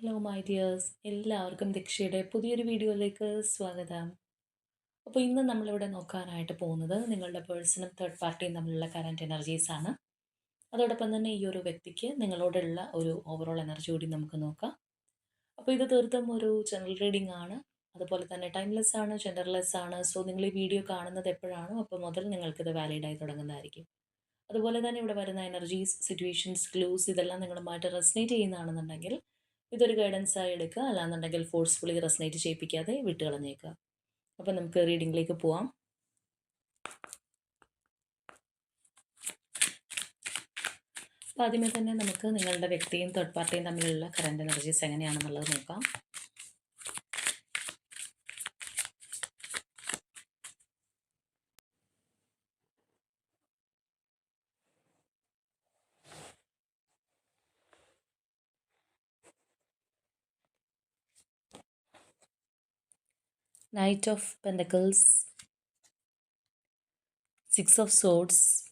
Hello my dears എല്ലാവർക്കും ദീക്ഷയുടെ പുതിയൊരു വീഡിയോയിലേക്ക് സ്വാഗതം. അപ്പോൾ ഇന്ന് നമ്മളിവിടെ നോക്കാനായിട്ട് പോകുന്നത് നിങ്ങളുടെ പേഴ്സണും തേർഡ് പാർട്ടിയും തമ്മിലുള്ള കറന്റ് എനർജീസ് ആണ്. അതോടൊപ്പം തന്നെ ഈ ഒരു വ്യക്തിക്ക് നിങ്ങളോടുള്ള ഒരു ഓവറോൾ എനർജി കൂടി നമുക്ക് നോക്കാം. അപ്പോൾ ഇത് തീർത്തും ഒരു ജനറൽ റീഡിംഗ് ആണ്. അതുപോലെ തന്നെ ടൈംലെസ് ആണ് ജെൻഡർലെസ് ആണ്. സോ നിങ്ങൾ ഈ വീഡിയോ കാണുന്നത് എപ്പോഴാണോ അപ്പോൾ മുതൽ നിങ്ങൾക്കിത് ആയി തുടങ്ങുന്നതായിരിക്കും. അതുപോലെ തന്നെ ഇവിടെ വരുന്ന എനർജീസ് സിറ്റുവേഷൻസ് ക്ലൂസ് ഇതെല്ലാം നിങ്ങളുമായിട്ട് റെസ്നേറ്റ് ചെയ്യുന്നതാണെന്നുണ്ടെങ്കിൽ ഇതൊരു ഗൈഡൻസ് ആയി എടുക്കുക. അല്ലാന്നുണ്ടെങ്കിൽ ഫോഴ്സ്ഫുള്ളി റെസ്നേറ്റ് ചെയ്യിപ്പിക്കാതെ വിട്ടുകളഞ്ഞേക്കുക. അപ്പം നമുക്ക് റീഡിങ്ങിലേക്ക് പോവാം. അപ്പോൾ ആദ്യമേ തന്നെ നമുക്ക് നിങ്ങളുടെ വ്യക്തിയും തേർഡ് പാർട്ടിയും തമ്മിലുള്ള കറണ്ട് എനർജീസ് എങ്ങനെയാണെന്നുള്ളത് നോക്കാം. Knight of Pentacles, Six of Swords,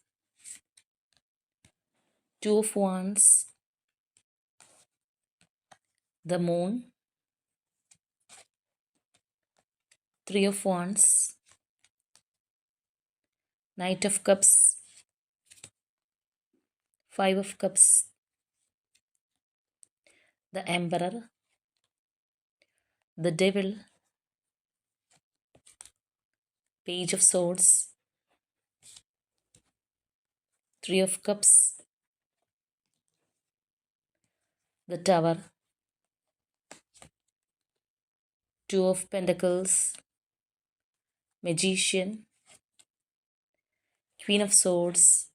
Two of Wands, the Moon, Three of Wands, Knight of Cups, Five of Cups, the Emperor, the Devil, Page of Swords, Three of Cups, the Tower, Two of Pentacles, Magician, Queen of Swords,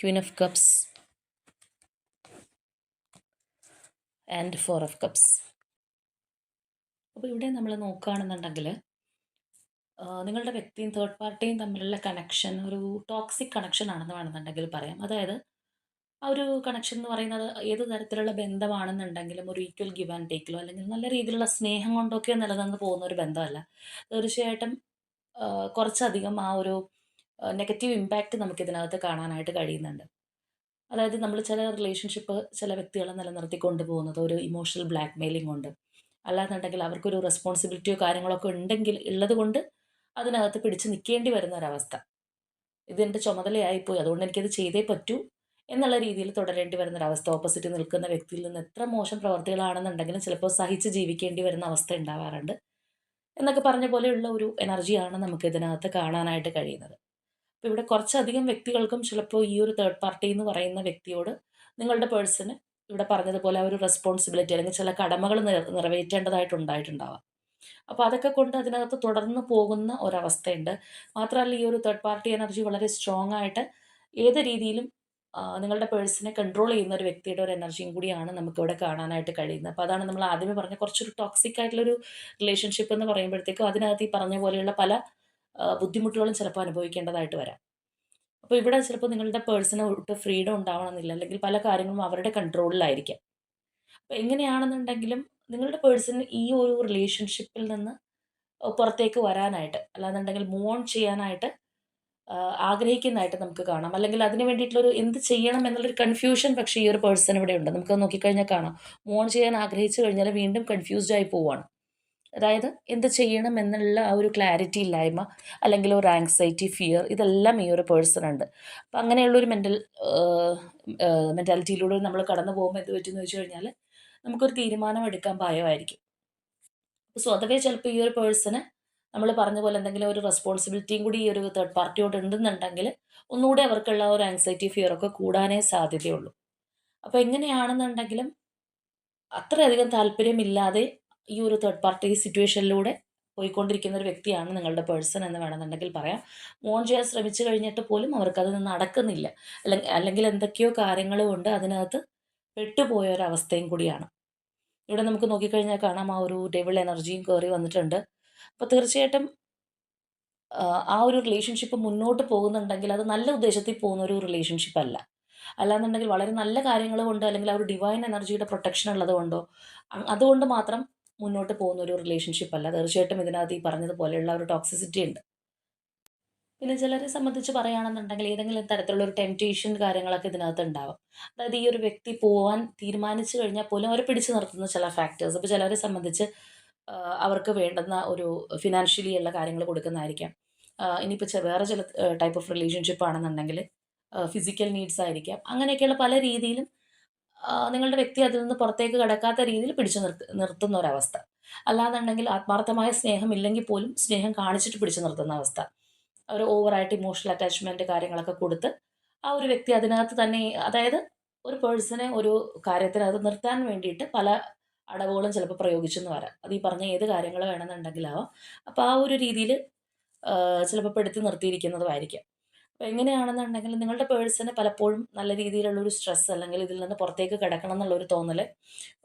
Queen of Cups, and Four of Cups. അപ്പോൾ ഇവിടെ നമ്മൾ നോക്കുകയാണെന്നുണ്ടെങ്കിൽ നിങ്ങളുടെ വ്യക്തിയും third പാർട്ടിയും തമ്മിലുള്ള connection ഒരു toxic connection ആണെന്ന് വേണമെന്നുണ്ടെങ്കിൽ പറയാം. അതായത് ആ ഒരു കണക്ഷൻ എന്ന് പറയുന്നത് ഏത് തരത്തിലുള്ള ബന്ധമാണെന്നുണ്ടെങ്കിലും ഒരു ഈക്വൽ ഗിവ് ആൻഡ് ടേക്കിലോ അല്ലെങ്കിൽ നല്ല രീതിയിലുള്ള സ്നേഹം കൊണ്ടൊക്കെ നിലനിന്ന് പോകുന്ന ഒരു ബന്ധമല്ല. തീർച്ചയായിട്ടും കുറച്ചധികം ആ ഒരു നെഗറ്റീവ് ഇമ്പാക്റ്റ് നമുക്ക് ഇതിനകത്ത് കാണാനായിട്ട് കഴിയുന്നുണ്ട്. അതായത് നമ്മൾ ചില റിലേഷൻഷിപ്പ് ചില വ്യക്തികളെ നിലനിർത്തി കൊണ്ടുപോകുന്നത് ഒരു ഇമോഷണൽ ബ്ലാക്ക് മെയിലിംഗ് കൊണ്ട്. അല്ലാന്നുണ്ടെങ്കിൽ അവർക്കൊരു റെസ്പോൺസിബിലിറ്റിയോ കാര്യങ്ങളൊക്കെ ഉണ്ടെങ്കിൽ ഉള്ളത് കൊണ്ട് അതിനകത്ത് പിടിച്ച് നിൽക്കേണ്ടി വരുന്ന ഒരവസ്ഥ. ഇതെന്റെ ചുമതലയായിപ്പോയി അതുകൊണ്ട് എനിക്കത് ചെയ്തേ പറ്റൂ എന്നുള്ള രീതിയിൽ തുടരേണ്ടി വരുന്ന ഒരവസ്ഥ. ഓപ്പോസിറ്റ് നിൽക്കുന്ന വ്യക്തിയിൽ നിന്ന് എത്ര മോശം പ്രവർത്തികളാണെന്നുണ്ടെങ്കിലും ചിലപ്പോൾ സഹിച്ച് ജീവിക്കേണ്ടി വരുന്ന അവസ്ഥ ഉണ്ടാവാറുണ്ട്. എന്നൊക്കെ പറഞ്ഞ പോലെയുള്ള ഒരു എനർജിയാണ് നമുക്ക് ഇതിനകത്ത് കാണാനായിട്ട് കഴിയുന്നത്. അപ്പോൾ ഇവിടെ കുറച്ചധികം വ്യക്തികൾക്കും ചിലപ്പോൾ ഈ ഒരു തേർഡ് പാർട്ടി എന്ന് പറയുന്ന വ്യക്തിയോട് നിങ്ങളുടെ പേഴ്സണ് ഇവിടെ പറഞ്ഞതുപോലെ ആ ഒരു റെസ്പോൺസിബിലിറ്റി അല്ലെങ്കിൽ ചില കടമകൾ നിറ നിറവേറ്റേണ്ടതായിട്ടുണ്ടായിട്ടുണ്ടാവാം. അപ്പോൾ അതൊക്കെ കൊണ്ട് അതിനകത്ത് തുടർന്ന് പോകുന്ന ഒരവസ്ഥയുണ്ട്. മാത്രമല്ല ഈ ഒരു തേർഡ് പാർട്ടി എനർജി വളരെ സ്ട്രോങ് ആയിട്ട് ഏത് രീതിയിലും നിങ്ങളുടെ പേഴ്സിനെ കൺട്രോൾ ചെയ്യുന്ന ഒരു വ്യക്തിയുടെ ഒരു എനർജിയും കൂടിയാണ് നമുക്കിവിടെ കാണാനായിട്ട് കഴിയുന്നത്. അപ്പോൾ അതാണ് നമ്മൾ ആദ്യമേ പറഞ്ഞ കുറച്ചൊരു ടോക്സിക് ആയിട്ടുള്ളൊരു റിലേഷൻഷിപ്പ് എന്ന് പറയുമ്പോഴത്തേക്കും അതിനകത്ത് ഈ പറഞ്ഞ പോലെയുള്ള പല ബുദ്ധിമുട്ടുകളും ചിലപ്പോൾ അനുഭവിക്കേണ്ടതായിട്ട് വരാം. അപ്പോൾ ഇവിടെ ചിലപ്പോൾ നിങ്ങളുടെ പേഴ്സണൽ ഒട്ട് ഫ്രീഡം ഉണ്ടാവണമെന്നില്ല. അല്ലെങ്കിൽ പല കാര്യങ്ങളും അവരുടെ കൺട്രോളിലായിരിക്കാം അപ്പോൾ എങ്ങനെയാണെന്നുണ്ടെങ്കിലും നിങ്ങളുടെ പേഴ്സൺ ഈ ഒരു റിലേഷൻഷിപ്പിൽ നിന്ന് പുറത്തേക്ക് വരാനായിട്ട് അല്ലാന്നുണ്ടെങ്കിൽ മൂവ് ഓൺ ചെയ്യാനായിട്ട് ആഗ്രഹിക്കുന്നതായിട്ട് നമുക്ക് കാണാം. അല്ലെങ്കിൽ അതിന് വേണ്ടിയിട്ടുള്ളൊരു എന്ത് ചെയ്യണം എന്നുള്ളൊരു കൺഫ്യൂഷൻ പക്ഷേ ഈ ഒരു പേഴ്സൺ ഇവിടെ ഉണ്ട്. നമുക്ക് നോക്കിക്കഴിഞ്ഞാൽ കാണാം. മൂവ് ഓൺ ചെയ്യാൻ ആഗ്രഹിച്ചു കഴിഞ്ഞാൽ വീണ്ടും കൺഫ്യൂസ്ഡ് ആയി പോവാണ്. അതായത് എന്ത് ചെയ്യണം എന്നുള്ള ആ ഒരു ക്ലാരിറ്റി ഇല്ലായ്മ അല്ലെങ്കിൽ ഒരു ആങ്സൈറ്റി ഫിയർ ഇതെല്ലാം ഈ ഒരു പേഴ്സൺ ഉണ്ട്. അപ്പം അങ്ങനെയുള്ളൊരു മെന്റൽ മെന്റാലിറ്റിയിലൂടെ നമ്മൾ കടന്നു പോകുമ്പോൾ എന്ത് പറ്റുമെന്ന് വെച്ച് കഴിഞ്ഞാൽ നമുക്കൊരു തീരുമാനം എടുക്കാൻ ഭയമായിരിക്കും. അപ്പോൾ സ്വതവേ ചിലപ്പോൾ ഈ ഒരു പേഴ്സണ് നമ്മൾ പറഞ്ഞ പോലെ എന്തെങ്കിലും ഒരു റെസ്പോൺസിബിലിറ്റിയും കൂടി ഈ ഒരു തേർഡ് പാർട്ടിയോട് ഉണ്ടെന്നുണ്ടെങ്കിൽ ഒന്നുകൂടി അവർക്കുള്ള ഒരു ആങ്സൈറ്റി ഫിയർ ഒക്കെ കൂടാനേ സാധ്യതയുള്ളൂ. അപ്പോൾ എങ്ങനെയാണെന്നുണ്ടെങ്കിലും അത്രയധികം താല്പര്യമില്ലാതെ ഈ ഒരു തേർഡ് പാർട്ടി സിറ്റുവേഷനിലൂടെ പോയിക്കൊണ്ടിരിക്കുന്ന ഒരു വ്യക്തിയാണ് നിങ്ങളുടെ പേഴ്സൺ എന്ന് വേണമെന്നുണ്ടെങ്കിൽ പറയാം. മോൺ ചെയ്യാൻ ശ്രമിച്ചു കഴിഞ്ഞിട്ട് പോലും അവർക്കത് നിന്ന് അടക്കുന്നില്ല. അല്ലെങ്കിൽ അല്ലെങ്കിൽ എന്തൊക്കെയോ കാര്യങ്ങൾ കൊണ്ട് അതിനകത്ത് പെട്ടുപോയ ഒരവസ്ഥയും കൂടിയാണ്. ഇവിടെ നമുക്ക് നോക്കിക്കഴിഞ്ഞാൽ കാണാം ആ ഒരു ഡെവിൾ എനർജിയും കയറി വന്നിട്ടുണ്ട്. അപ്പോൾ തീർച്ചയായിട്ടും ആ ഒരു റിലേഷൻഷിപ്പ് മുന്നോട്ട് പോകുന്നുണ്ടെങ്കിൽ അത് നല്ല ഉദ്ദേശത്തിൽ പോകുന്ന ഒരു റിലേഷൻഷിപ്പ് അല്ല. അല്ലാന്നുണ്ടെങ്കിൽ വളരെ നല്ല കാര്യങ്ങൾ കൊണ്ട് അല്ലെങ്കിൽ ആ ഒരു ഡിവൈൻ എനർജിയുടെ പ്രൊട്ടക്ഷൻ ഉള്ളത് കൊണ്ടോ അതുകൊണ്ട് മാത്രം മുന്നോട്ട് പോകുന്ന ഒരു റിലേഷൻഷിപ്പ് അല്ല. തീർച്ചയായിട്ടും ഇതിനകത്ത് ഈ പറഞ്ഞതുപോലെയുള്ള ഒരു ടോക്സിസിറ്റി ഉണ്ട്. പിന്നെ ചിലരെ സംബന്ധിച്ച് പറയുകയാണെന്നുണ്ടെങ്കിൽ ഏതെങ്കിലും തരത്തിലുള്ള ഒരു ടെംപ്റ്റേഷൻ കാര്യങ്ങളൊക്കെ ഇതിനകത്ത് ഉണ്ടാവും. അതായത് ഈ ഒരു വ്യക്തി പോവാൻ തീരുമാനിച്ചു കഴിഞ്ഞാൽ പോലും അവരെ പിടിച്ചു നിർത്തുന്ന ചില ഫാക്ടേഴ്സ് ഇപ്പോൾ ചിലരെ സംബന്ധിച്ച് അവർക്ക് വേണ്ടുന്ന ഒരു ഫിനാൻഷ്യലി ഉള്ള കാര്യങ്ങൾ കൊടുക്കുന്നതായിരിക്കാം. ഇനിയിപ്പോൾ വേറെ ചില ടൈപ്പ് ഓഫ് റിലേഷൻഷിപ്പ് ആണെന്നുണ്ടെങ്കിൽ ഫിസിക്കൽ നീഡ്സ് ആയിരിക്കാം. അങ്ങനെയൊക്കെയുള്ള പല രീതിയിലും നിങ്ങളുടെ വ്യക്തി അതിൽ നിന്ന് പുറത്തേക്ക് കടക്കാത്ത രീതിയിൽ പിടിച്ചു നിർത്തി നിർത്തുന്ന ഒരവസ്ഥ അല്ലാന്നുണ്ടെങ്കിൽ ആത്മാർത്ഥമായ സ്നേഹം ഇല്ലെങ്കിൽ പോലും സ്നേഹം കാണിച്ചിട്ട് പിടിച്ചു നിർത്തുന്ന അവസ്ഥ. ഒരു ഓവറായിട്ട് ഇമോഷണൽ അറ്റാച്ച്മെന്റ് കാര്യങ്ങളൊക്കെ കൊടുത്ത് ആ ഒരു വ്യക്തി അതിനകത്ത് തന്നെ അതായത് ഒരു പേഴ്സണെ ഒരു കാര്യത്തിനകത്ത് നിർത്താൻ വേണ്ടിയിട്ട് പല അടവുകളും ചിലപ്പോൾ പ്രയോഗിച്ചെന്ന് വരാം അത് ഈ പറഞ്ഞ ഏത് കാര്യങ്ങൾ വേണമെന്നുണ്ടെങ്കിലാവാം. അപ്പോൾ ആ ഒരു രീതിയിൽ ചിലപ്പോൾ പെടുത്തി നിർത്തിയിരിക്കുന്നതുമായിരിക്കും. അപ്പോൾ എങ്ങനെയാണെന്നുണ്ടെങ്കിൽ നിങ്ങളുടെ പേഴ്സന് പലപ്പോഴും നല്ല രീതിയിലുള്ള ഒരു സ്ട്രെസ് അല്ലെങ്കിൽ ഇതിൽ നിന്ന് പുറത്തേക്ക് കിടക്കണം എന്നുള്ളൊരു തോന്നൽ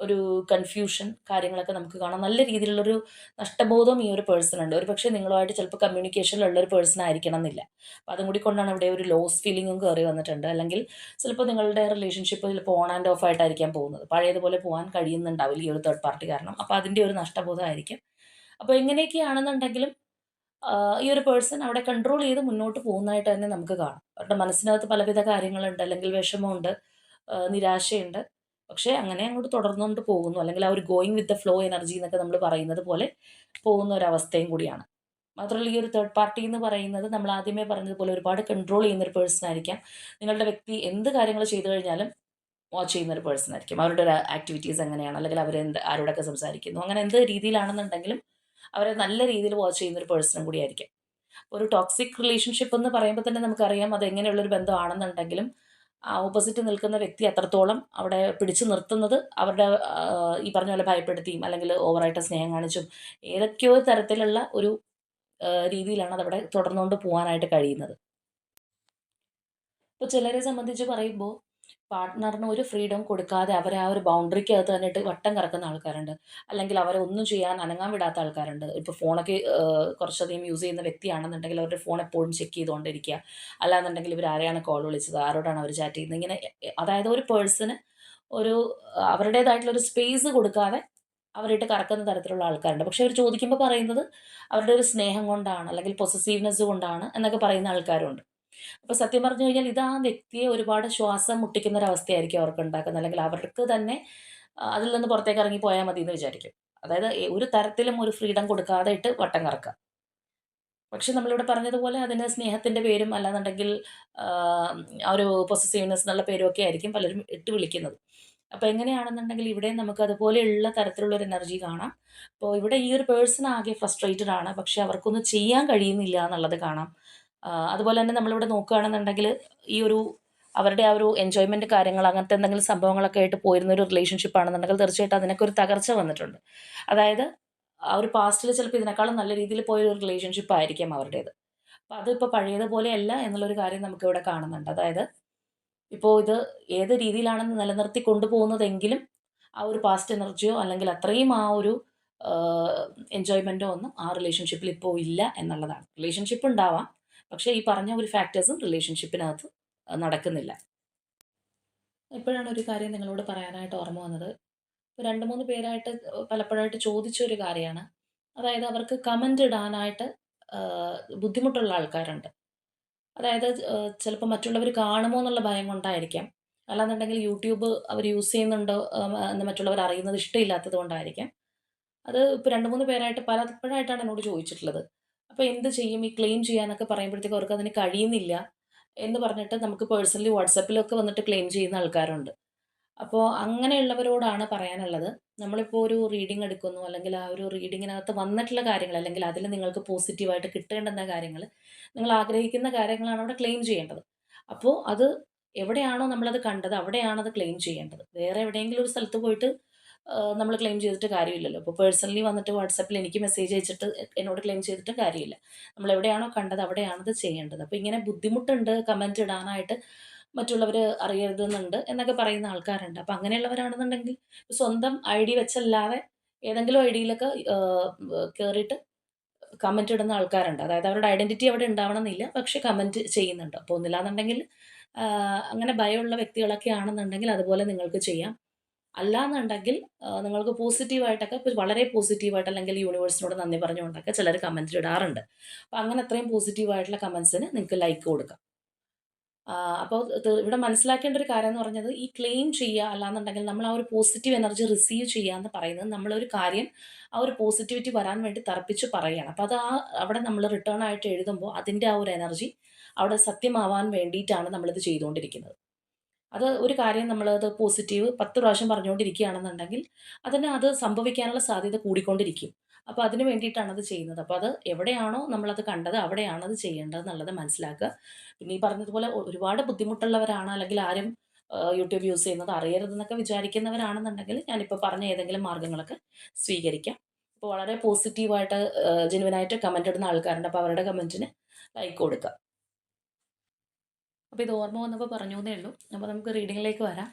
ഒരു കൺഫ്യൂഷൻ കാര്യങ്ങളൊക്കെ നമുക്ക് കാണാം. നല്ല രീതിയിലുള്ളൊരു നഷ്ടബോധം ഈ ഒരു പേഴ്സൺ ഉണ്ട് ഒരു പക്ഷേ നിങ്ങളുമായിട്ട് ചിലപ്പോൾ കമ്മ്യൂണിക്കേഷനിലുള്ള ഒരു പേഴ്സൺ ആയിരിക്കണം എന്നില്ല. അപ്പോൾ അതും കൂടി കൊണ്ടാണ് ഇവിടെ ഒരു ലോസ് ഫീലിംഗും കയറി വന്നിട്ടുണ്ട്. അല്ലെങ്കിൽ ചിലപ്പോൾ നിങ്ങളുടെ റിലേഷൻഷിപ്പ് ചിലപ്പോൾ ഓൺ ആൻഡ് ഓഫ് ആയിട്ടായിരിക്കാം പോകുന്നത്. പഴയതുപോലെ പോകാൻ കഴിയുന്നുണ്ടാവില്ല ഈ ഒരു തേർഡ് പാർട്ടി കാരണം. അപ്പോൾ അതിന്റെ ഒരു നഷ്ടബോധമായിരിക്കും. അപ്പോൾ എങ്ങനെയൊക്കെയാണെന്നുണ്ടെങ്കിലും ഈ ഒരു പേഴ്സൺ അവിടെ കൺട്രോൾ ചെയ്ത് മുന്നോട്ട് പോകുന്നതായിട്ട് തന്നെ നമുക്ക് കാണാം. അവരുടെ മനസ്സിനകത്ത് പലവിധ കാര്യങ്ങളുണ്ട്. അല്ലെങ്കിൽ വിഷമമുണ്ട്. നിരാശയുണ്ട്. പക്ഷേ അങ്ങനെ അങ്ങോട്ട് തുടർന്നുകൊണ്ട് പോകുന്നു. അല്ലെങ്കിൽ ആ ഒരു going with the flow energy എന്നൊക്കെ നമ്മൾ പറയുന്നത് പോലെ പോകുന്ന ഒരു അവസ്ഥയും കൂടിയാണ്. മാത്രമല്ല ഈ ഒരു തേർഡ് പാർട്ടി എന്ന് പറയുന്നത് നമ്മൾ ആദ്യമേ പറഞ്ഞതുപോലെ ഒരുപാട് കൺട്രോൾ ചെയ്യുന്ന ഒരു പേഴ്സൺ ആയിരിക്കാം. നിങ്ങളുടെ വ്യക്തി എന്ത് കാര്യങ്ങൾ ചെയ്തു കഴിഞ്ഞാലും വാച്ച് ചെയ്യുന്ന ഒരു പേഴ്സൺ ആയിരിക്കും. അവരുടെ ഒരു ആക്ടിവിറ്റീസ് എങ്ങനെയാണ്? അല്ലെങ്കിൽ അവർ ആരോടൊക്കെ സംസാരിക്കുന്നു? അങ്ങനെ എന്ത് രീതിയിലാണെന്നുണ്ടെങ്കിലും അവരെ നല്ല രീതിയിൽ വാച്ച് ചെയ്യുന്ന ഒരു പേഴ്സണും കൂടി ആയിരിക്കും. ഒരു ടോക്സിക് റിലേഷൻഷിപ്പ് എന്ന് പറയുമ്പോൾ തന്നെ നമുക്കറിയാം അത് എങ്ങനെയുള്ളൊരു ബന്ധമാണെന്നുണ്ടെങ്കിലും ഓപ്പോസിറ്റ് നിൽക്കുന്ന വ്യക്തി അത്രത്തോളം അവിടെ പിടിച്ചു നിർത്തുന്നത് അവരുടെ ഈ പറഞ്ഞ പോലെ ഭയപ്പെടുത്തിയും അല്ലെങ്കിൽ ഓവറായിട്ട് സ്നേഹം കാണിച്ചും ഏതൊക്കെയോ തരത്തിലുള്ള ഒരു രീതിയിലാണ് അതവിടെ തുടർന്നുകൊണ്ട് പോകാനായിട്ട് കഴിയുന്നത്. ഇപ്പോൾ ചിലരെ സംബന്ധിച്ച് പറയുമ്പോൾ പാർട്ട്ണറിന് ഒരു ഫ്രീഡം കൊടുക്കാതെ അവരെ ആ ഒരു ബൗണ്ടറിക്കകത്ത് തന്നെ ഇട്ട് വട്ടം കറക്കുന്ന ആൾക്കാരുണ്ട്. അല്ലെങ്കിൽ അവരെ ഒന്നും ചെയ്യാൻ അനങ്ങാൻ വിടാത്ത ആൾക്കാരുണ്ട്. ഇപ്പോൾ ഫോണൊക്കെ കുറച്ചധികം യൂസ് ചെയ്യുന്ന വ്യക്തിയാണെന്നുണ്ടെങ്കിൽ അവരുടെ ഫോൺ എപ്പോഴും ചെക്ക് ചെയ്തുകൊണ്ടിരിക്കുക അല്ലാന്നുണ്ടെങ്കിൽ ഇവർ ആരെയാണ് കോൾ വിളിച്ചത്? ആരോടാണ് അവർ ചാറ്റ് ചെയ്യുന്നത്? ഇങ്ങനെ അതായത് ഒരു പേഴ്സണ് ഒരു അവരുടേതായിട്ടുള്ള ഒരു സ്പേസ് കൊടുക്കാതെ അവരിട്ട് കറക്കുന്ന തരത്തിലുള്ള ആൾക്കാരുണ്ട്. പക്ഷെ അവർ ചോദിക്കുമ്പോൾ പറയുന്നത് അവരുടെ ഒരു സ്നേഹം കൊണ്ടാണ് അല്ലെങ്കിൽ പൊസസീവ്നെസ് കൊണ്ടാണ് എന്നൊക്കെ പറയുന്ന ആൾക്കാരുണ്ട്. അപ്പോൾ സത്യം പറഞ്ഞു കഴിഞ്ഞാൽ ഇത് ആ വ്യക്തിയെ ഒരുപാട് ശ്വാസം മുട്ടിക്കുന്ന ഒരു അവസ്ഥയായിരിക്കും അവർക്ക് ഉണ്ടാക്കുന്നത്. അല്ലെങ്കിൽ അവർക്ക് തന്നെ അതിൽ നിന്ന് പുറത്തേക്ക് ഇറങ്ങി പോയാൽ മതി എന്ന് വിചാരിക്കും. അതായത് ഒരു തരത്തിലും ഒരു ഫ്രീഡം കൊടുക്കാതെ ഇട്ട് വട്ടം കറക്കുക. പക്ഷെ നമ്മളിവിടെ പറഞ്ഞതുപോലെ അതിന് സ്നേഹത്തിന്റെ പേരും അല്ലാന്നുണ്ടെങ്കിൽ ഒരു പൊസസീവ്നെസ് എന്നുള്ള പേരും ഒക്കെ ആയിരിക്കും പലരും ഇട്ട് വിളിക്കുന്നത്. അപ്പോൾ എങ്ങനെയാണെന്നുണ്ടെങ്കിൽ ഇവിടെ നമുക്ക് അതുപോലെയുള്ള തരത്തിലുള്ള ഒരു എനർജി കാണാം. അപ്പോൾ ഇവിടെ ഈ ഒരു പേഴ്സൺ ആകെ ഫ്രസ്ട്രേറ്റഡ് ആണ്. പക്ഷെ അവർക്കൊന്നും ചെയ്യാൻ കഴിയുന്നില്ല എന്നുള്ളത് കാണാം. അതുപോലെ തന്നെ നമ്മളിവിടെ നോക്കുകയാണെന്നുണ്ടെങ്കിൽ ഈ ഒരു അവരുടെ ആ ഒരു എൻജോയ്മെന്റ് കാര്യങ്ങൾ അങ്ങനത്തെ എന്തെങ്കിലും സംഭവങ്ങളൊക്കെ ആയിട്ട് പോയിരുന്ന ഒരു റിലേഷൻഷിപ്പ് ആണെന്നുണ്ടെങ്കിൽ തീർച്ചയായിട്ടും അതിനൊക്കെ ഒരു തകർച്ച വന്നിട്ടുണ്ട്. അതായത് ആ ഒരു പാസ്റ്റിൽ ചിലപ്പോൾ ഇതിനേക്കാളും നല്ല രീതിയിൽ പോയ ഒരു റിലേഷൻഷിപ്പ് ആയിരിക്കാം അവരുടേത്. അപ്പോൾ അതിപ്പോൾ പഴയതുപോലെ അല്ല എന്നുള്ളൊരു കാര്യം നമുക്കിവിടെ കാണുന്നുണ്ട്. അതായത് ഇപ്പോൾ ഇത് ഏത് രീതിയിലാണെന്ന് നിലനിർത്തി കൊണ്ടുപോകുന്നതെങ്കിലും ആ ഒരു പാസ്റ്റ് എനർജിയോ അല്ലെങ്കിൽ അത്രയും ആ ഒരു എൻജോയ്മെന്റോ ഒന്നും ആ റിലേഷൻഷിപ്പിൽ ഇപ്പോൾ ഇല്ല എന്നുള്ളതാണ്. റിലേഷൻഷിപ്പ് ഉണ്ടാവാം. പക്ഷേ ഈ പറഞ്ഞ ഒരു ഫാക്ടേഴ്സും റിലേഷൻഷിപ്പിനകത്ത് നടക്കുന്നില്ല. ഇപ്പോഴാണ് ഒരു കാര്യം നിങ്ങളോട് പറയാനായിട്ട് ഓർമ്മ വന്നത്. രണ്ട് മൂന്ന് പേരായിട്ട് പലപ്പോഴായിട്ട് ചോദിച്ച ഒരു കാര്യമാണ്. അതായത് അവർക്ക് കമന്റ് ഇടാനായിട്ട് ബുദ്ധിമുട്ടുള്ള ആൾക്കാരുണ്ട്. അതായത് ചിലപ്പോൾ മറ്റുള്ളവർ കാണുമോ എന്നുള്ള ഭയം കൊണ്ടായിരിക്കാം. അല്ലാന്നുണ്ടെങ്കിൽ യൂട്യൂബ് അവർ യൂസ് ചെയ്യുന്നുണ്ടോ എന്ന് മറ്റുള്ളവർ അറിയുന്നത് ഇഷ്ടമില്ലാത്തത് കൊണ്ടായിരിക്കാം. അത് ഇപ്പോൾ രണ്ട് മൂന്ന് പേരായിട്ട് പലപ്പോഴായിട്ടാണ് എന്നോട് ചോദിച്ചിട്ടുള്ളത്. അപ്പോൾ എന്ത് ചെയ്യും? ഈ ക്ലെയിം ചെയ്യാനൊക്കെ പറയുമ്പോഴത്തേക്ക് അവർക്ക് അതിന് കഴിയുന്നില്ല എന്ന് പറഞ്ഞിട്ട് നമുക്ക് പേഴ്സണലി വാട്സപ്പിലൊക്കെ വന്നിട്ട് ക്ലെയിം ചെയ്യുന്ന ആൾക്കാരുണ്ട്. അപ്പോൾ അങ്ങനെയുള്ളവരോടാണ് പറയാനുള്ളത്. നമ്മളിപ്പോൾ ഒരു റീഡിംഗ് എടുക്കുന്നു അല്ലെങ്കിൽ ആ ഒരു റീഡിങ്ങിനകത്ത് വന്നിട്ടുള്ള കാര്യങ്ങൾ അല്ലെങ്കിൽ അതിൽ നിങ്ങൾക്ക് പോസിറ്റീവായിട്ട് കിട്ടേണ്ടുന്ന കാര്യങ്ങൾ നിങ്ങൾ ആഗ്രഹിക്കുന്ന കാര്യങ്ങളാണ് അവിടെ ക്ലെയിം ചെയ്യേണ്ടത്. അപ്പോൾ അത് എവിടെയാണോ നമ്മളത് കണ്ടത് അവിടെയാണ് അത് ക്ലെയിം ചെയ്യേണ്ടത്. വേറെ എവിടെയെങ്കിലും ഒരു സ്ഥലത്ത് പോയിട്ട് നമ്മൾ ക്ലെയിം ചെയ്തിട്ട് കാര്യമില്ലല്ലോ. അപ്പോൾ പേഴ്സണലി വന്നിട്ട് വാട്സപ്പിൽ എനിക്ക് മെസ്സേജ് അയച്ചിട്ട് എന്നോട് ക്ലെയിം ചെയ്തിട്ട് കാര്യമില്ല. നമ്മൾ എവിടെയാണോ കണ്ടത് അവിടെയാണത് ചെയ്യേണ്ടത്. അപ്പോൾ ഇങ്ങനെ ബുദ്ധിമുട്ടുണ്ട് കമന്റ് ഇടാനായിട്ട് മറ്റുള്ളവർ അറിയരുതെന്നുണ്ട് എന്നൊക്കെ പറയുന്ന ആൾക്കാരുണ്ട്. അപ്പോൾ അങ്ങനെയുള്ളവരാണെന്നുണ്ടെങ്കിൽ സ്വന്തം ഐ ഡി വെച്ചല്ലാതെ ഏതെങ്കിലും ഐ ഡിയിലൊക്കെ കയറിയിട്ട് കമന്റ് ഇടുന്ന ആൾക്കാരുണ്ട്. അതായത് അവരുടെ ഐഡന്റിറ്റി അവിടെ ഉണ്ടാവണം എന്നില്ല പക്ഷേ കമന്റ് ചെയ്യുന്നുണ്ട്. അപ്പോൾ ഒന്നില്ലാന്നുണ്ടെങ്കിൽ അങ്ങനെ ഭയമുള്ള വ്യക്തികളൊക്കെ ആണെന്നുണ്ടെങ്കിൽ അതുപോലെ നിങ്ങൾക്ക് ചെയ്യാം. അല്ലാന്നുണ്ടെങ്കിൽ നിങ്ങൾക്ക് പോസിറ്റീവായിട്ടൊക്കെ വളരെ പോസിറ്റീവായിട്ട് അല്ലെങ്കിൽ യൂണിവേഴ്സിനോട് നന്ദി പറഞ്ഞുകൊണ്ടൊക്കെ ചിലർ കമന്റ് ഇടാറുണ്ട്. അപ്പോൾ അങ്ങനെ അത്രയും പോസിറ്റീവായിട്ടുള്ള കമൻസിന് നിങ്ങൾക്ക് ലൈക്ക് കൊടുക്കാം. അപ്പോൾ ഇവിടെ മനസ്സിലാക്കേണ്ട ഒരു കാര്യം എന്ന് പറഞ്ഞത് ഈ ക്ലെയിം ചെയ്യുക അല്ലാന്നുണ്ടെങ്കിൽ നമ്മൾ ആ ഒരു പോസിറ്റീവ് എനർജി റിസീവ് ചെയ്യുക എന്ന് പറയുന്നത് നമ്മളൊരു കാര്യം ആ ഒരു പോസിറ്റിവിറ്റി വരാൻ വേണ്ടി തറപ്പിച്ച് പറയുകയാണ്. അപ്പോൾ അത് ആ അവിടെ നമ്മൾ റിട്ടേൺ ആയിട്ട് എഴുതുമ്പോൾ അതിന്റെ ആ ഒരു എനർജി അവിടെ സത്യമാവാൻ വേണ്ടിയിട്ടാണ് നമ്മളിത് ചെയ്തുകൊണ്ടിരിക്കുന്നത്. അത് ഒരു കാര്യം നമ്മളത് പോസിറ്റീവ് പത്ത് പ്രാവശ്യം പറഞ്ഞുകൊണ്ടിരിക്കുകയാണെന്നുണ്ടെങ്കിൽ അതിന് അത് സംഭവിക്കാനുള്ള സാധ്യത കൂടിക്കൊണ്ടിരിക്കും. അപ്പോൾ അതിന് വേണ്ടിയിട്ടാണ് അത് ചെയ്യുന്നത്. അപ്പോൾ അത് എവിടെയാണോ നമ്മളത് കണ്ടത് അവിടെയാണ് അത് ചെയ്യേണ്ടത് എന്നുള്ളത് മനസ്സിലാക്കുക. പിന്നെ ഈ പറഞ്ഞതുപോലെ ഒരുപാട് ബുദ്ധിമുട്ടുള്ളവരാണ് അല്ലെങ്കിൽ ആരും യൂട്യൂബ് യൂസ് ചെയ്യുന്നത് അറിയരുതെന്നൊക്കെ വിചാരിക്കുന്നവരാണെന്നുണ്ടെങ്കിൽ ഞാനിപ്പോൾ പറഞ്ഞ ഏതെങ്കിലും മാർഗങ്ങളൊക്കെ സ്വീകരിക്കാം. അപ്പോൾ വളരെ പോസിറ്റീവായിട്ട് ജെനുവനായിട്ട് കമന്റ് ഇടുന്ന ആൾക്കാരുണ്ട്. അപ്പോൾ അവരുടെ കമന്റിന് ലൈക്ക് കൊടുക്കുക. അപ്പോൾ ഇത് ഓർമ്മ വന്നപ്പോൾ പറഞ്ഞു എന്നേ ഉള്ളൂ. അപ്പോൾ നമുക്ക് റീഡിങ്ങിലേക്ക് വരാം.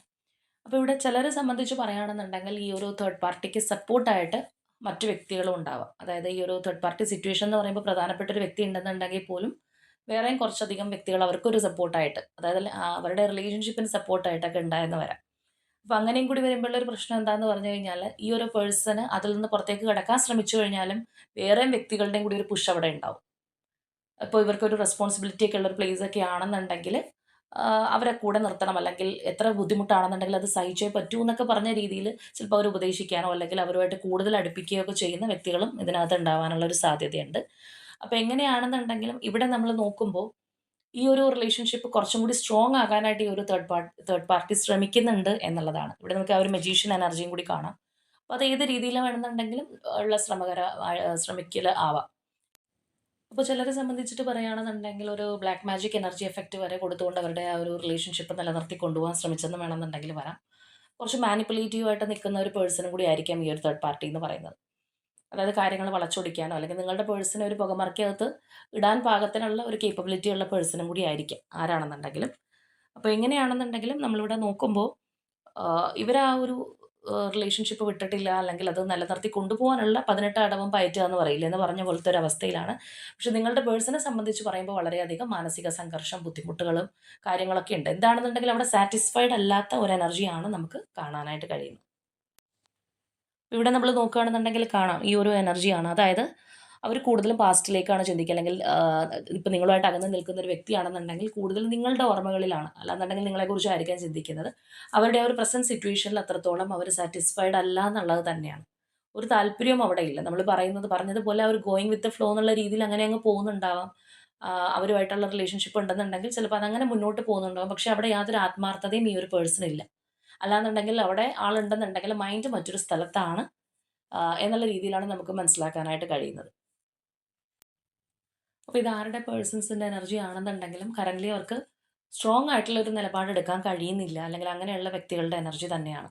അപ്പോൾ ഇവിടെ ചിലരെ സംബന്ധിച്ച് പറയുകയാണെന്നുണ്ടെങ്കിൽ ഈ ഒരു തേർഡ് പാർട്ടിക്ക് സപ്പോർട്ടായിട്ട് മറ്റു വ്യക്തികളും ഉണ്ടാവാം. അതായത് ഈ ഒരു തേർഡ് പാർട്ടി സിറ്റുവേഷൻ എന്ന് പറയുമ്പോൾ പ്രധാനപ്പെട്ട ഒരു വ്യക്തി ഉണ്ടെന്നുണ്ടെങ്കിൽ പോലും വേറെയും കുറച്ചധികം വ്യക്തികൾ അവർക്കൊരു സപ്പോർട്ടായിട്ട് അതായത് അവരുടെ റിലേഷൻഷിപ്പിന് സപ്പോർട്ടായിട്ടൊക്കെ ഉണ്ടായെന്ന് വരാം. അപ്പോൾ അങ്ങനെയും കൂടി വരുമ്പോഴുള്ള ഒരു പ്രശ്നം എന്താണെന്ന് പറഞ്ഞു കഴിഞ്ഞാൽ ഈ ഒരു പേഴ്സണ് അതിൽ നിന്ന് പുറത്തേക്ക് കിടക്കാൻ ശ്രമിച്ചു കഴിഞ്ഞാലും വേറെയും വ്യക്തികളുടെയും കൂടി ഒരു പുഷ് അവിടെ ഉണ്ടാവും. ഇപ്പോൾ ഇവർക്കൊരു റെസ്പോൺസിബിലിറ്റി ഒക്കെ ഉള്ളൊരു പ്ലേസ് ഒക്കെ ആണെന്നുണ്ടെങ്കിൽ അവരെ കൂടെ നിർത്തണം. അല്ലെങ്കിൽ എത്ര ബുദ്ധിമുട്ടാണെന്നുണ്ടെങ്കിൽ അത് സഹിച്ചേ പറ്റൂ എന്നൊക്കെ പറഞ്ഞ രീതിയിൽ ചിലപ്പോൾ അവർ ഉപദേശിക്കാനോ അല്ലെങ്കിൽ അവരുമായിട്ട് കൂടുതൽ അടുപ്പിക്കുകയോ ഒക്കെ ചെയ്യുന്ന വ്യക്തികളും ഇതിനകത്ത് ഉണ്ടാവാനുള്ള ഒരു സാധ്യതയുണ്ട്. അപ്പോൾ എങ്ങനെയാണെന്നുണ്ടെങ്കിലും ഇവിടെ നമ്മൾ നോക്കുമ്പോൾ ഈ ഒരു റിലേഷൻഷിപ്പ് കുറച്ചും കൂടി സ്ട്രോങ് ആകാനായിട്ട് ഈ ഒരു തേർഡ് പാർട്ടി തേർഡ് പാർട്ടി ശ്രമിക്കുന്നുണ്ട് എന്നുള്ളതാണ്. ഇവിടെ നമുക്ക് ആ ഒരു മെജീഷ്യൻ എനർജിയും കൂടി കാണാം. അപ്പോൾ അത് ഏത് രീതിയിൽ വേണമെന്നുണ്ടെങ്കിലും ഉള്ള ശ്രമകര ശ്രമിക്കൽ ആവാം. അപ്പോൾ ചിലരെ സംബന്ധിച്ചിട്ട് പറയുകയാണെന്നുണ്ടെങ്കിൽ ഒരു ബ്ലാക്ക് മാജിക് എനർജി എഫക്റ്റ് വരെ കൊടുത്തുകൊണ്ട് അവരുടെ ആ ഒരു റിലേഷൻഷിപ്പ് നിലനിർത്തി കൊണ്ടുപോകാൻ ശ്രമിച്ചെന്ന് വേണമെന്നുണ്ടെങ്കിൽ വരാം. കുറച്ച് മാനിപ്പുലേറ്റീവ് ആയിട്ട് നിൽക്കുന്ന ഒരു പേഴ്സണും കൂടി ആയിരിക്കാം ഈ ഒരു തേർഡ് പാർട്ടി എന്ന് പറയുന്നത്. അതായത് കാര്യങ്ങൾ വളച്ചൊടിക്കാനോ അല്ലെങ്കിൽ നിങ്ങളുടെ പേഴ്സണെ ഒരു പുകമറക്കകത്ത് ഇടാൻ പാകത്തിനുള്ള ഒരു കേപ്പബിലിറ്റി ഉള്ള പേഴ്സണും കൂടി ആയിരിക്കാം ആരാണെന്നുണ്ടെങ്കിലും. അപ്പോൾ എങ്ങനെയാണെന്നുണ്ടെങ്കിലും നമ്മളിവിടെ നോക്കുമ്പോൾ ഇവർ ആ ഒരു റിലേഷൻഷിപ്പ് വിട്ടിട്ടില്ല അല്ലെങ്കിൽ അത് നിലനിർത്തി കൊണ്ടുപോകാനുള്ള പതിനെട്ട് അടവും പയറ്റുക എന്ന് പറയില്ല എന്ന് പറഞ്ഞ പോലത്തെ ഒരു അവസ്ഥയിലാണ്. പക്ഷെ നിങ്ങളുടെ പേഴ്സണെ സംബന്ധിച്ച് പറയുമ്പോൾ വളരെയധികം മാനസിക സംഘർഷം ബുദ്ധിമുട്ടുകളും കാര്യങ്ങളൊക്കെ ഉണ്ട്. എന്താണെന്നുണ്ടെങ്കിൽ അവിടെ സാറ്റിസ്ഫൈഡ് അല്ലാത്ത ഒരു എനർജിയാണ് നമുക്ക് കാണാനായിട്ട് കഴിയുന്നത്. ഇവിടെ നമ്മൾ നോക്കുകയാണെന്നുണ്ടെങ്കിൽ കാണാം ഈ ഒരു എനർജിയാണ് അതായത് അവർ കൂടുതലും പാസ്റ്റിലേക്കാണ് ചിന്തിക്കുക. അല്ലെങ്കിൽ ഇപ്പം നിങ്ങളുമായിട്ട് അകന്ന് നിൽക്കുന്ന ഒരു വ്യക്തിയാണെന്നുണ്ടെങ്കിൽ കൂടുതലും നിങ്ങളുടെ ഓർമ്മകളിലാണ്. അല്ലാന്നുണ്ടെങ്കിൽ നിങ്ങളെക്കുറിച്ച് ആയിരിക്കാം ചിന്തിക്കുന്നത്. അവരുടെ ഒരു പ്രസന്റ് സിറ്റുവേഷനിൽ അത്രത്തോളം അവർ സാറ്റിസ്ഫൈഡ് അല്ല എന്നുള്ളത് തന്നെയാണ്. ഒരു താല്പര്യവും അവിടെ ഇല്ല. നമ്മൾ പറയുന്നത് പറഞ്ഞതുപോലെ അവർ ഗോയിങ് വിത്ത് ഫ്ലോ എന്നുള്ള രീതിയിൽ അങ്ങനെ അങ്ങ് പോകുന്നുണ്ടാവാം. അവരുമായിട്ടുള്ള റിലേഷൻഷിപ്പ് ഉണ്ടെന്നുണ്ടെങ്കിൽ ചിലപ്പോൾ അതങ്ങനെ മുന്നോട്ട് പോകുന്നുണ്ടാവും. പക്ഷേ അവിടെ യാതൊരു ആത്മാർത്ഥതയും ഈ ഒരു പേഴ്സണില്ല അല്ലാന്നുണ്ടെങ്കിൽ അവിടെ ആളുണ്ടെന്നുണ്ടെങ്കിൽ മൈൻഡ് മറ്റൊരു സ്ഥലത്താണ് എന്നുള്ള രീതിയിലാണ് നമുക്ക് മനസ്സിലാക്കാനായിട്ട് കഴിയുന്നത്. അപ്പോൾ ഇത് ആരുടെ പേഴ്സൺസിന്റെ എനർജി ആണെന്നുണ്ടെങ്കിലും കറന്റ്ലി അവർക്ക് സ്ട്രോങ് ആയിട്ടുള്ള ഒരു നിലപാടെടുക്കാൻ കഴിയുന്നില്ല. അല്ലെങ്കിൽ അങ്ങനെയുള്ള വ്യക്തികളുടെ എനർജി തന്നെയാണ്.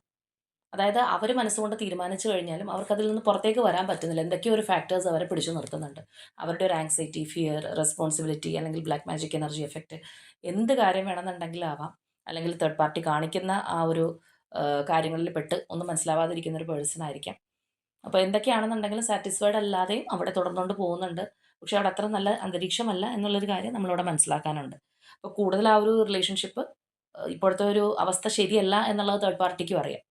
അതായത് അവർ മനസ്സുകൊണ്ട് തീരുമാനിച്ചു കഴിഞ്ഞാലും അവർക്ക് അതിൽ നിന്ന് പുറത്തേക്ക് വരാൻ പറ്റുന്നില്ല. എന്തൊക്കെയോ ഒരു ഫാക്ടേഴ്സ് അവരെ പിടിച്ചു നിർത്തുന്നുണ്ട്. അവരുടെ ഒരു ആങ്സൈറ്റി ഫിയർ റെസ്പോൺസിബിലിറ്റി അല്ലെങ്കിൽ ബ്ലാക്ക് മാജിക് എനർജി എഫക്റ്റ് എന്ത് കാര്യം വേണമെന്നുണ്ടെങ്കിലും ആവാം. അല്ലെങ്കിൽ തേർഡ് പാർട്ടി കാണിക്കുന്ന ആ ഒരു കാര്യങ്ങളിൽ പെട്ട് ഒന്നും മനസ്സിലാവാതിരിക്കുന്ന ഒരു പേഴ്സൺ ആയിരിക്കാം. അപ്പോൾ എന്തൊക്കെയാണെന്നുണ്ടെങ്കിലും സാറ്റിസ്ഫൈഡ് അല്ലാതെയും അവിടെ തുടർന്നുകൊണ്ട് പോകുന്നുണ്ട്. പക്ഷെ അവിടെ അത്ര നല്ല അന്തരീക്ഷമല്ല എന്നുള്ളൊരു കാര്യം നമ്മളവിടെ മനസ്സിലാക്കാനുണ്ട്. അപ്പോൾ കൂടുതൽ ആ ഒരു റിലേഷൻഷിപ്പ് ഇപ്പോഴത്തെ ഒരു അവസ്ഥ ശരിയല്ല എന്നുള്ളത് തേർഡ് പാർട്ടിക്കും അറിയാം.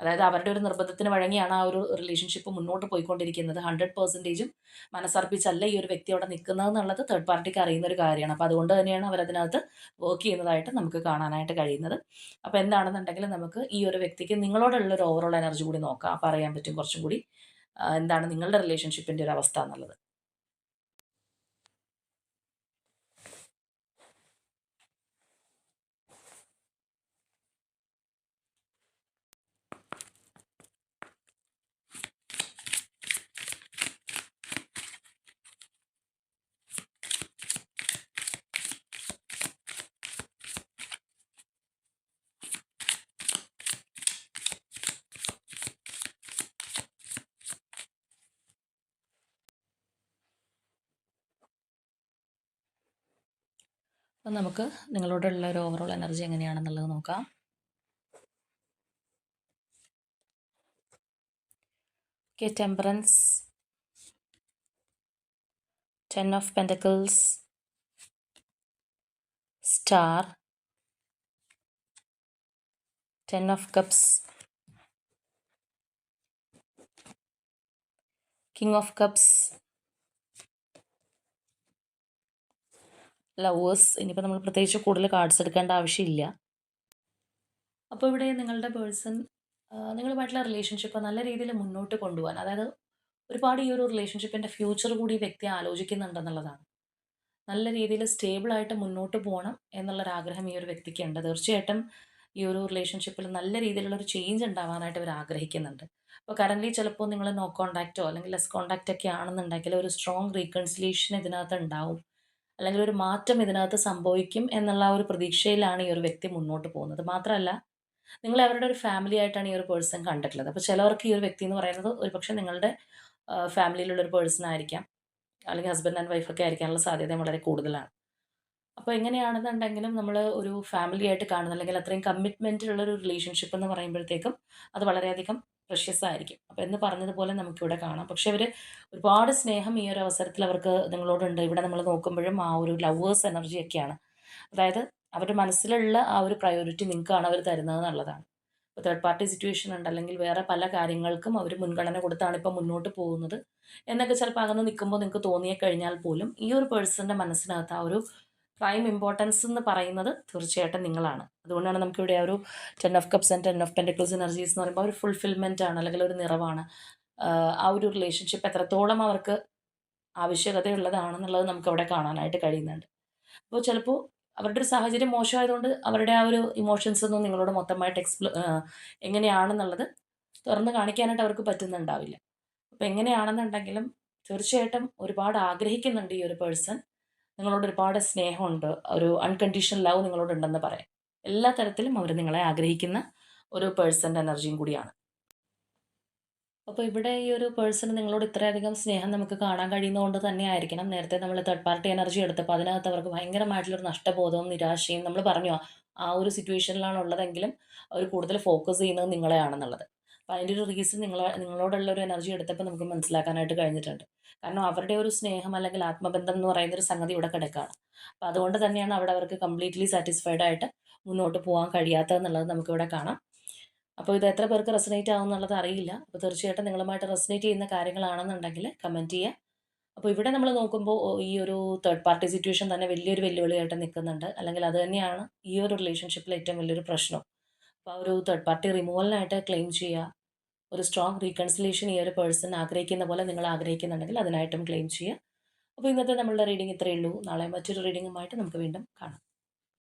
അതായത് അവരുടെ ഒരു നിർബന്ധത്തിന് വഴങ്ങിയാണ് ആ ഒരു റിലേഷൻഷിപ്പ് മുന്നോട്ട് പോയിക്കൊണ്ടിരിക്കുന്നത്. ഹൺഡ്രഡ് പെർസെന്റേജും മനസ്സർപ്പിച്ചല്ല ഈ ഒരു വ്യക്തി അവിടെ നിൽക്കുന്നത് എന്നുള്ളത് തേർഡ് പാർട്ടിക്ക് അറിയുന്ന ഒരു കാര്യമാണ്. അപ്പോൾ അതുകൊണ്ട് തന്നെയാണ് അവരതിനകത്ത് വർക്ക് ചെയ്യുന്നതായിട്ട് നമുക്ക് കാണാനായിട്ട് കഴിയുന്നത്. അപ്പോൾ എന്താണെന്നുണ്ടെങ്കിൽ നമുക്ക് ഈ ഒരു വ്യക്തിക്ക് നിങ്ങളോടുള്ള ഒരു ഓവറോൾ എനർജി കൂടി നോക്കാം. അപ്പോൾ അറിയാൻ പറ്റും കുറച്ചും കൂടി. എന്താണ് നിങ്ങളുടെ റിലേഷൻഷിപ്പിന്റെ ഒരു അവസ്ഥ എന്നുള്ളത്. അപ്പം നമുക്ക് നിങ്ങളോടുള്ള ഒരു ഓവറോൾ എനർജി എങ്ങനെയാണെന്നുള്ളത് നോക്കാം. Okay temperance ten of pentacles star ten of cups king of cups lovers ഇനിയിപ്പോൾ നമ്മൾ പ്രത്യേകിച്ച് കൂടുതൽ കാർഡ്സ് എടുക്കേണ്ട ആവശ്യമില്ല. അപ്പോൾ ഇവിടെ നിങ്ങളുടെ പേഴ്സൺ നിങ്ങളുമായിട്ടുള്ള റിലേഷൻഷിപ്പ് നല്ല രീതിയിൽ മുന്നോട്ട് കൊണ്ടുപോകാൻ അതായത് ഒരുപാട് ഈ ഒരു റിലേഷൻഷിപ്പിന്റെ ഫ്യൂച്ചർ കൂടി വ്യക്തി ആലോചിക്കുന്നുണ്ടെന്നുള്ളതാണ് നല്ല രീതിയിൽ സ്റ്റേബിളായിട്ട് മുന്നോട്ട് പോകണം എന്നുള്ളൊരാഗ്രഹം ഈ ഒരു വ്യക്തിക്കുണ്ട് തീർച്ചയായിട്ടും ഈ ഒരു റിലേഷൻഷിപ്പിൽ നല്ല രീതിയിലുള്ള ഒരു ചേഞ്ച് ഉണ്ടാവാനായിട്ട് അവർ ആഗ്രഹിക്കുന്നുണ്ട്. അപ്പോൾ കറന്റ്ലി ചിലപ്പോൾ നിങ്ങൾ നോ കോണ്ടാക്റ്റോ അല്ലെങ്കിൽ ലെസ് കോണ്ടാക്റ്റ് ഒക്കെ ആണെന്നുണ്ടെങ്കിൽ ഒരു സ്ട്രോങ് റീകൺസിലേഷൻ ഇതിനകത്ത് ഉണ്ടാവും. അല്ലെങ്കിൽ ഒരു മാറ്റം ഇതിനകത്ത് സംഭവിക്കും എന്നുള്ള ഒരു പ്രതീക്ഷയിലാണ് ഈ ഒരു വ്യക്തി മുന്നോട്ട് പോകുന്നത്. മാത്രമല്ല നിങ്ങൾ അവരുടെ ഒരു ഫാമിലി ആയിട്ടാണ് ഈ ഒരു പേഴ്സൺ കണ്ടിട്ടുള്ളത്. അപ്പോൾ ചിലവർക്ക് ഈ ഒരു വ്യക്തി എന്ന് പറയുന്നത് ഒരുപക്ഷെ നിങ്ങളുടെ ഫാമിലിയിലുള്ള ഒരു പേഴ്സൺ ആയിരിക്കാം. അല്ലെങ്കിൽ ഹസ്ബൻഡ് ആൻഡ് വൈഫൊക്കെ ആയിരിക്കാനുള്ള സാധ്യത വളരെ കൂടുതലാണ്. അപ്പോൾ എങ്ങനെയാണെന്നുണ്ടെങ്കിലും നമ്മൾ ഒരു ഫാമിലി ആയിട്ട് കാണുന്ന അല്ലെങ്കിൽ അത്രയും കമ്മിറ്റ്മെന്റിലുള്ള ഒരു റിലേഷൻഷിപ്പ് എന്ന് പറയുമ്പോഴത്തേക്കും അത് വളരെയധികം പ്രഷ്യസ് ആയിരിക്കും. അപ്പോൾ എന്ന് പറഞ്ഞതുപോലെ നമുക്ക് ഇവിടെ കാണാം. പക്ഷെ അവർ ഒരുപാട് സ്നേഹം ഈ ഒരു അവസരത്തിൽ അവർക്ക് നിങ്ങളോടുണ്ട്. ഇവിടെ നമ്മൾ നോക്കുമ്പോഴും ആ ഒരു ലവേഴ്സ് എനർജി എനർജിയൊക്കെയാണ് അതായത് അവരുടെ മനസ്സിലുള്ള ആ ഒരു പ്രയോറിറ്റി നിങ്ങൾക്കാണ് അവർ തരുന്നത് എന്നുള്ളതാണ്. ഇപ്പോൾ തേർഡ് പാർട്ടി സിറ്റുവേഷൻ ഉണ്ട്. അല്ലെങ്കിൽ വേറെ പല കാര്യങ്ങൾക്കും അവർ മുൻഗണന കൊടുത്താണ് ഇപ്പോൾ മുന്നോട്ട് പോകുന്നത്. എന്നൊക്കെ ചിലപ്പോൾ അകന്ന് നിൽക്കുമ്പോൾ നിങ്ങൾക്ക് തോന്നിയേ കഴിഞ്ഞാൽ പോലും ഈ ഒരു പേഴ്സന്റെ മനസ്സിനകത്ത് ആ ഒരു പ്രൈം ഇമ്പോർട്ടൻസ് എന്ന് പറയുന്നത് തീർച്ചയായിട്ടും നിങ്ങളാണ്. അതുകൊണ്ടാണ് നമുക്കിവിടെ ആ ഒരു ten of cups and ten of pentacles energies എന്ന് പറയുമ്പോൾ ഒരു ഫുൾഫിൽമെന്റ് ആണ് അല്ലെങ്കിൽ ഒരു നിറവാണ്. ആ ഒരു റിലേഷൻഷിപ്പ് എത്രത്തോളം അവർക്ക് ആവശ്യകതയുള്ളതാണെന്നുള്ളത് നമുക്ക് അവിടെ കാണാനായിട്ട് കഴിയുന്നുണ്ട്. അപ്പോൾ ചിലപ്പോൾ അവരുടെ ഒരു സാഹചര്യം മോശമായതുകൊണ്ട് അവരുടെ ആ ഒരു ഇമോഷൻസ് ഒന്നും നിങ്ങളോട് മൊത്തമായിട്ട് എക്സ്പ്ലോ എങ്ങനെയാണെന്നുള്ളത് തുറന്ന് കാണിക്കാനായിട്ട് അവർക്ക് പറ്റുന്നുണ്ടാവില്ല. അപ്പോൾ എങ്ങനെയാണെന്നുണ്ടെങ്കിലും തീർച്ചയായിട്ടും ഒരുപാട് ആഗ്രഹിക്കുന്നുണ്ട് ഈ ഒരു പേഴ്സൺ നിങ്ങളോട് ഒരുപാട് സ്നേഹമുണ്ട്. ഒരു അൺകണ്ടീഷണൽ ലവ് നിങ്ങളോടുണ്ടെന്ന് പറയാം. എല്ലാ തരത്തിലും അവർ നിങ്ങളെ ആഗ്രഹിക്കുന്ന ഒരു പേഴ്സന്റെ എനർജിയും കൂടിയാണ്. അപ്പോൾ ഇവിടെ ഈ ഒരു പേഴ്സൺ നിങ്ങളോട് ഇത്രയധികം സ്നേഹം നമുക്ക് കാണാൻ കഴിയുന്നതുകൊണ്ട് തന്നെ ആയിരിക്കണം. നേരത്തെ നമ്മൾ തേർഡ് പാർട്ടി എനർജി എടുത്തപ്പോൾ അതിനകത്ത് അവർക്ക് ഭയങ്കരമായിട്ടുള്ളൊരു നഷ്ടബോധവും നിരാശയും നമ്മൾ പറഞ്ഞു ആ ഒരു സിറ്റുവേഷനിലാണ് ഉള്ളതെങ്കിലും അവർ കൂടുതൽ ഫോക്കസ് ചെയ്യുന്നത് നിങ്ങളെയാണെന്നുള്ളത്. അപ്പോൾ അതിന്റെ ഒരു റീസൺ നിങ്ങളെ നിങ്ങളോടുള്ള ഒരു എനർജി എടുത്തപ്പോൾ നമുക്ക് മനസ്സിലാക്കാനായിട്ട് കഴിഞ്ഞിട്ടുണ്ട്. കാരണം അവരുടെ ഒരു സ്നേഹം അല്ലെങ്കിൽ ആത്മബന്ധം എന്ന് പറയുന്ന ഒരു സംഗതി ഇവിടെ കിടക്കുകയാണ് അപ്പോൾ അതുകൊണ്ട് തന്നെയാണ് അവിടെ അവർക്ക് കംപ്ലീറ്റ്ലി സാറ്റിസ്ഫൈഡ് ആയിട്ട് മുന്നോട്ട് പോകാൻ കഴിയാത്തതെന്നുള്ളത് നമുക്കിവിടെ കാണാം. അപ്പോൾ ഇത് എത്ര പേർക്ക് റെസനേറ്റ് ആവും എന്നുള്ളത് അറിയില്ല. അപ്പോൾ തീർച്ചയായിട്ടും നിങ്ങളുമായിട്ട് റെസനേറ്റ് ചെയ്യുന്ന കാര്യങ്ങളാണെന്നുണ്ടെങ്കിൽ കമന്റ് ചെയ്യുക. അപ്പോൾ ഇവിടെ നമ്മൾ നോക്കുമ്പോൾ ഈ ഒരു തേർഡ് പാർട്ടി സിറ്റുവേഷൻ തന്നെ വലിയൊരു വെല്ലുവിളിയായിട്ട് നിൽക്കുന്നുണ്ട്. അല്ലെങ്കിൽ അത് തന്നെയാണ് ഈ ഒരു റിലേഷൻഷിപ്പിൽ ഏറ്റവും വലിയൊരു പ്രശ്നം. അപ്പോൾ ആ ഒരു തേർഡ് പാർട്ടി റിമൂവലിനായിട്ട് ക്ലെയിം ചെയ്യുക. ഒരു സ്ട്രോങ് റീകൺസിലേഷൻ ഈ ഒരു പേഴ്സൺ ആഗ്രഹിക്കുന്ന പോലെ നിങ്ങൾ ആഗ്രഹിക്കുന്നുണ്ടെങ്കിൽ അതിനായിട്ടും ക്ലെയിം ചെയ്യുക. അപ്പോൾ ഇന്നത്തെ നമ്മളുടെ റീഡിംഗ് ഇത്രയേ ഉള്ളൂ. നാളെ മറ്റൊരു റീഡിങ്ങുമായിട്ട് നമുക്ക് വീണ്ടും കാണാം.